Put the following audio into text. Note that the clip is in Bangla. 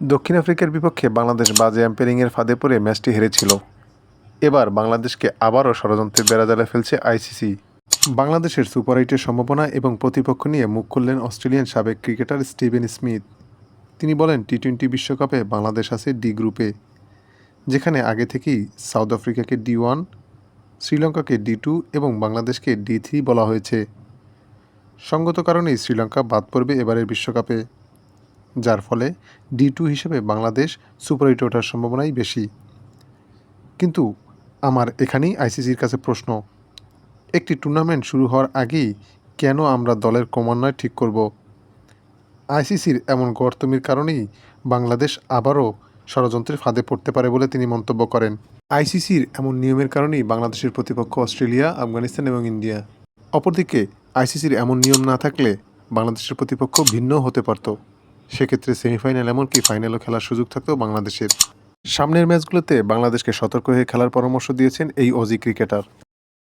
দক্ষিণ আফ্রিকার বিপক্ষে বাংলাদেশ বাজে অ্যাম্পায়ারিংয়ের ফাঁদে পড়ে ম্যাচটি হেরেছিল। এবার বাংলাদেশকে আবারও ষড়যন্ত্রের বেড়াজালে ফেলছে আইসিসি। বাংলাদেশের সুপার এইটের সম্ভাবনা এবং প্রতিপক্ষ নিয়ে মুখ খুললেন অস্ট্রেলিয়ান সাবেক ক্রিকেটার স্টিভেন স্মিথ। তিনি বলেন টি টোয়েন্টি বিশ্বকাপে বাংলাদেশ আছে ডি গ্রুপে যেখানে আগে থেকেই সাউথ আফ্রিকাকে ডি ওয়ান, শ্রীলঙ্কাকে ডি টু এবং বাংলাদেশকে ডি থ্রি বলা হয়েছে। সঙ্গত কারণেই শ্রীলঙ্কা বাদ পড়বে এবারের বিশ্বকাপে। যার ফলে ডি টু হিসেবে বাংলাদেশ সুপার এইটে ওঠার সম্ভাবনাই বেশি। কিন্তু আমার এখানেই আইসিসির কাছে প্রশ্ন, একটি টুর্নামেন্ট শুরু হওয়ার আগেই কেন আমরা দলের ক্রমান্বয় ঠিক করব? আইসিসির এমন গর্তমির কারণেই বাংলাদেশ আবারও ষড়যন্ত্রের ফাঁদে পড়তে পারে বলে তিনি মন্তব্য করেন। আইসিসির এমন নিয়মের কারণেই বাংলাদেশের প্রতিপক্ষ অস্ট্রেলিয়া, আফগানিস্তান এবং ইন্ডিয়া। অপরদিকে আইসিসির এমন নিয়ম না থাকলে বাংলাদেশের প্রতিপক্ষ ভিন্ন হতে পারত। সেক্ষেত্রে সেমিফাইনাল এমনকি ফাইনালও খেলার সুযোগ থাকতো বাংলাদেশের সামনের ম্যাচগুলোতে বাংলাদেশকে সতর্ক হয়ে খেলার পরামর্শ দিয়েছেন এই অজি ক্রিকেটার।